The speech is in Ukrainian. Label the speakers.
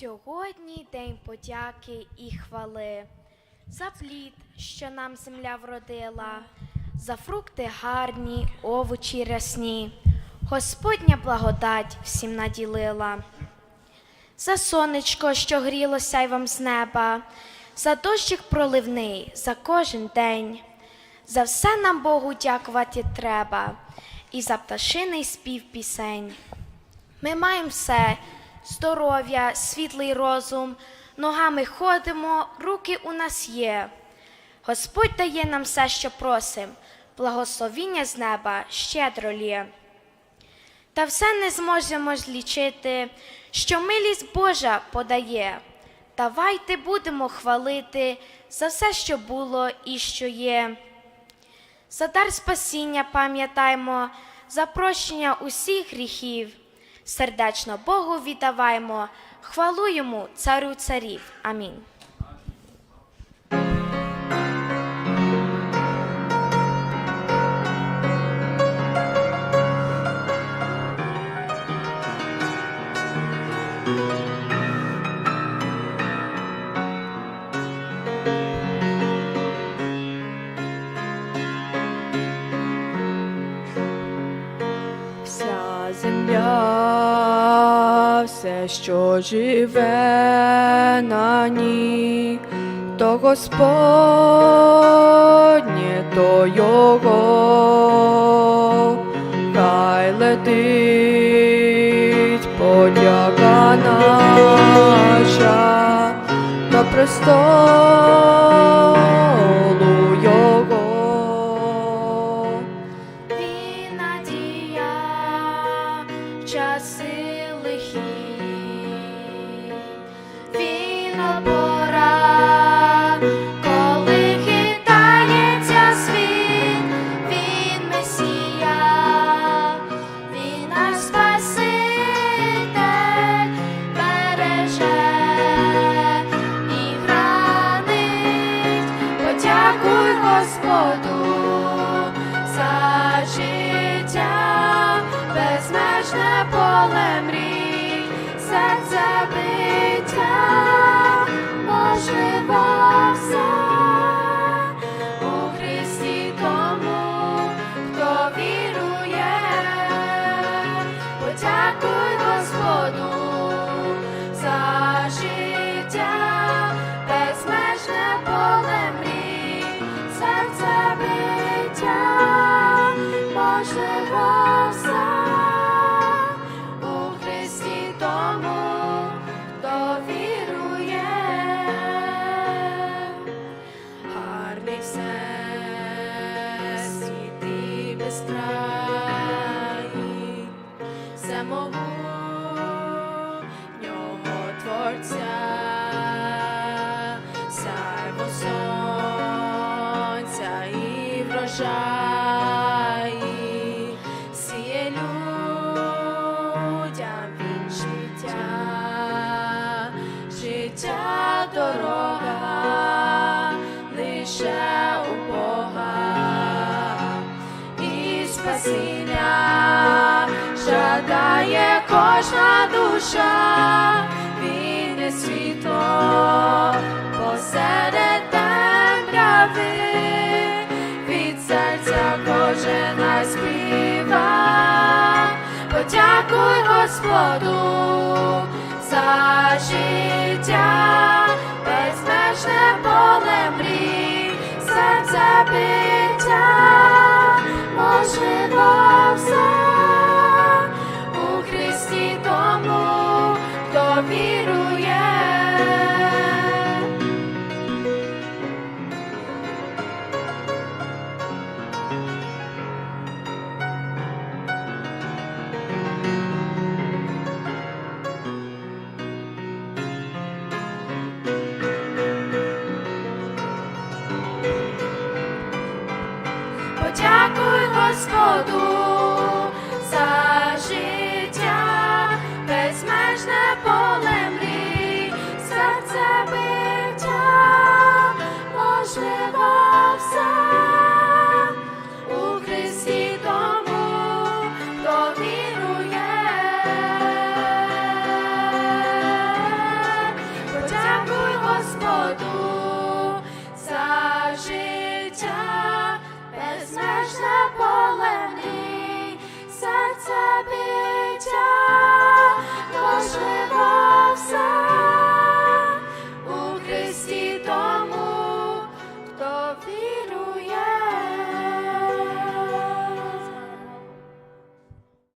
Speaker 1: Сьогодні день подяки і хвали, за плід, що нам земля вродила, за фрукти гарні, овочі рясні, Господня благодать всім наділила. За сонечко, що гріло сяйвом з неба, за дощик проливний, за кожен день. За все нам Богу дякувати треба, і за пташиний спів пісень. Ми маємо все здоров'я, світлий розум, ногами ходимо, руки у нас є. Господь дає нам все, що просим, благословіння з неба щедро лє. Та все не зможемо злічити, що милість Божа подає. Давайте будемо хвалити за все, що було і що є. За дар спасіння пам'ятаймо, за прощення усіх гріхів. Сердечно Богу віддаваймо, хвалу йому, царю царів. Амінь.
Speaker 2: Вся все, що живе на ній, то Господнє, то Його, хай летить подяка наша до престолу
Speaker 1: Творця, сяйво сонця і врожаї, спасіння жадає кожна душа, він є світло посеред темряви, від серця кожен най співа, подякуй Господу за життя, Господу за життя, безмежне поле мрій, серце биття, можливо все у Христі тому, хто Господу за життя. Smash that.